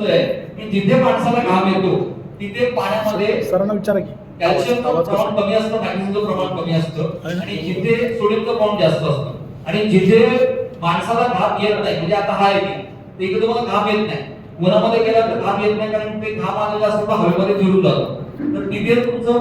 की जिथे माणसाला घाम येतो तिथे पाण्यामध्ये सरांना विचारा की. कॅल्शियमचं प्रमाण कमी असतं मॅग्नेशियमचं प्रमाण कमी असतं? आणि जिथे सोडियमचं प्रमाण जास्त असतं. आणि जिथे माणसाला घाम येत नाही म्हणजे आता हा आहे की इकडे तुम्हाला घाम येत नाही. उन्हामध्ये गेला तर घाम येत नाही कारण ते घाम आलेला असतो तो हवेमध्ये फिरून जातो. तर तिथे तुमचं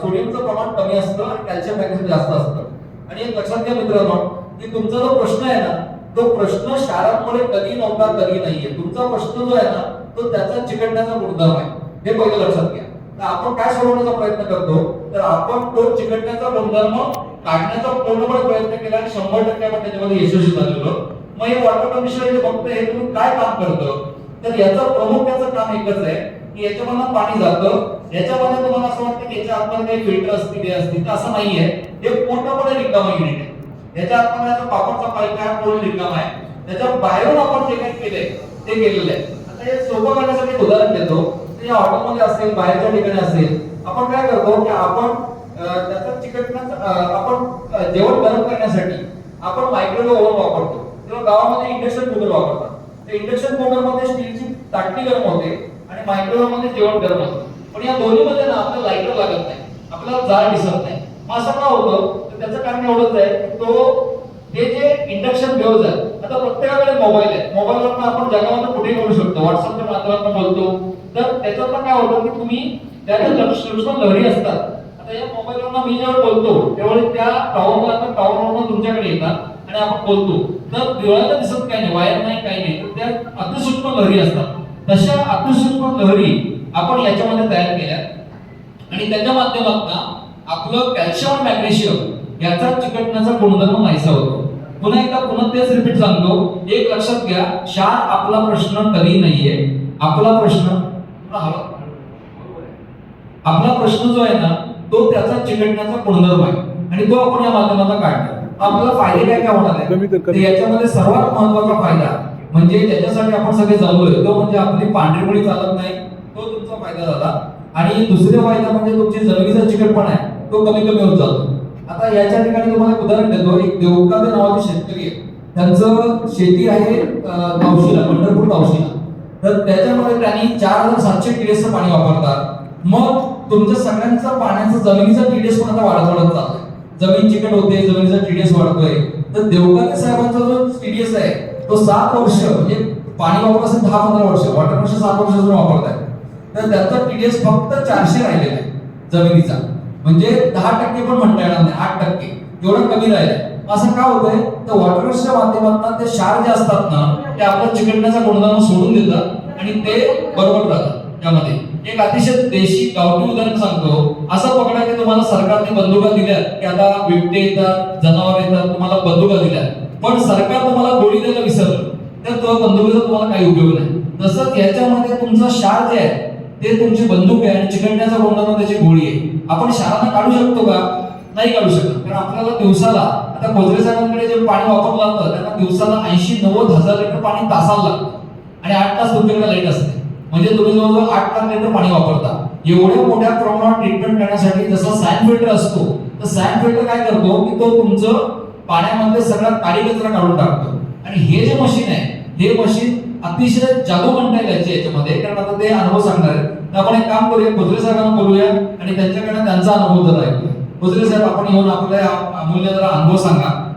सोडियमचं प्रमाण कमी असतं आणि कॅल्शियम मॅग्नेशियम जास्त असतं. आणि एक लक्षात घ्या मित्रांनो की तुमचा जो प्रश्न आहे ना तो प्रश्न शाळांमध्ये कधी नव्हता कधी नाहीये. तुमचा प्रश्न जो आहे ना तो त्याचा चिकटण्याचा मुद्दा आहे. हे पहिलं लक्षात घ्या. तर आपण काय सोडवण्याचा प्रयत्न करतो? तर आपण तो चिकटण्याचा गुणधर्म काढण्याचा पूर्णपणे प्रयत्न केला आणि शंभर टक्के आपण त्याच्यामध्ये यशस्वी झालेलो. मग हे वॉटर विषय जे बघतोय हे तुम्ही काय काम करतं? तर याचं प्रमुख याचं काम एकच आहे की याच्यामधनं पाणी जातं. याच्यामध्ये तुम्हाला असं वाटतं की याच्या आतमध्ये काही फिल्टर असतील हे असतील. तर असं नाहीये. हे पूर्णपणे रिकामा युनिट आहे. याच्या आतमध्ये आता पापडचा पाईप आहे रिकाम आहे? त्याच्या बाहेरून आपण जे काही केले ते केलेलं आहे. आता हे सोपं करण्यासाठी उदाहरण देतो. तर या ऑटोमध्ये असेल बाहेरच्या ठिकाणी असेल आपण काय करतो की आपण त्याचा चिकटण्याचा आपण जेवण गरम करण्यासाठी आपण मायक्रोवेव्ह ओव्हन वापरतो. तेव्हा गावामध्ये इंडक्शन कुकर वापरतात. ते इंडक्शन कुकरमध्ये स्टीलची ताटली गरम होते आणि मायक्रोवेव्हमध्ये जेवण गरम होतं. पण या दोन्ही मध्ये ना आपल्याला लाईटर लागत नाही. आपल्याला जाळ दिसत नाही. असं का होतं तर त्याचं कारण एवढंच आहे तो हे जे इंडक्शन वेव्ह आहे आता प्रत्येकाकडे मोबाईल आहे. मोबाईलवर आपण जगामध्ये कुठेही बोलू शकतो. व्हॉट्सअपच्या माध्यमातून बोलतो. तर त्याच्यात काय होतं की तुम्ही त्याच्या सूक्ष्म लहरी असतात. आता या मोबाईलवरनं मी जेव्हा बोलतो तेव्हा त्या टॉवरला टॉवरवरनं तुमच्याकडे येतात आणि आपण बोलतो. तर डोळ्याला दिसत काही नाही वायर नाही काही नाही. तर त्या अतिसूक्ष्म लहरी असतात. तशा अतिसूक्ष्म लहरी आपण याच्यामध्ये तयार केल्या. आणि त्याच्या माध्यमातून आपलं कॅल्शियम मॅग्नेशियम याचा चिकटण्याचा गुणधर्म नाहीसा होतो. पुन्हा एकदा पुन्हा तेच रिपीट सांगतो. एक लक्षात घ्या शार आपला प्रश्न कधी नाहीये. आपला प्रश्न. आपला प्रश्न जो आहे ना तो त्याचा चिकटण्याचा गुणधर्म आहे. आणि तो आपण या माध्यमातून काढतो. आपल्याला फायदे काय काय होणार आहे याच्यामध्ये सर्वात महत्त्वाचा फायदा म्हणजे ज्याच्यासाठी आपण सगळे जमलोय. तो म्हणजे आपली पांढरी मुळी चालत नाही. तो तुमचा फायदा झाला. आणि दुसरे फायदा म्हणजे तुमची जमिनीचा चिकटपण आहे तो कमी कमी होत जातो. आता याच्या ठिकाणी तुम्हाला एक उदाहरण देतो एक देवकाद नावाचे शेतकरी आहे. त्यांचं शेती आहे पावशीला पंढरपूर तावशीला तर त्याच्यामध्ये त्यांनी चार हजार सातशे टीडीएसचं पाणी वापरतात. मग तुमच्या सगळ्यांचा पाण्याचा जमिनीचा टीडीएस पण आता वाढत वाढत चाललाय. जमीन चिकट होते जमिनीचा टीडीएस वाढतोय. तर देवकाने साहेबांचा जो टीडीएस आहे तो सात वर्ष म्हणजे पाणी वापर असेल दहा पंधरा वर्ष वॉटर वर्ष सात वर्ष वापरताय. तर त्याचा टीडीएस फक्त चारशे राहिलेला आहे जमिनीचा. म्हणजे दहा टक्के पण म्हणता येणार नाही आठ टक्के. एवढं कमी राहिलंय. असं का होतंय? तर वॉटरवर्सच्या माध्यमातून ते क्षार जे असतात ना ते आपलं चिकटण्याचा गुणधर्म सोडून देतात आणि ते बरोबर राहतात त्यामध्ये. एक अतिशय देशी गावठी उदाहरण सांगतो. असं पकडा की तुम्हाला सरकारने बंदुका दिल्या की आता बिबटे येतात जनावर येतात तुम्हाला बंदुका दिल्या पण सरकार तुम्हाला गोळी द्यायला विसरलं. तर तो बंदुकीचा तुम्हाला काही उपयोग नाही. तसंच याच्यामध्ये तुमचं क्षार जे आहे ते तुमची बंदूक आहे आणि चिकटण्याचा गुणधर्म त्याची गोळी आहे. आपण शाळांना काढू शकतो का? नाही काढू शकत. कारण आपल्याला दिवसाला आता कोजरे साहेबांकडे जे पाणी वापरलं जातं त्यांना दिवसाला ऐंशी नव्वद हजार लिटर पाणी तासाला लागतं. आणि आठ तास तुमच्याकडे लाइट असते. म्हणजे तुम्ही जवळजवळ आठ तास लिटर पाणी वापरता. एवढ्या मोठ्या प्रमाणात ट्रीटमेंट करण्यासाठी जसा सॅन फिल्टर असतो तर सॅन फिल्टर काय करतो की तो तुमचं पाण्यामध्ये सगळा काळी कचरा काढून टाकतो. आणि हे जे मशीन आहे हे मशीन अतिशय जादू म्हणता येईल याच्यामध्ये. कारण आता ते अनुभव सांगणार आहेत. तर आपण एक काम करूया भोजरे साहेबांना बोलूया आणि त्यांच्याकडे त्यांचा अनुभव जरा ऐकूया. भोजरे साहेब आपण येऊन आपल्या अमूल्य जरा अनुभव सांगा.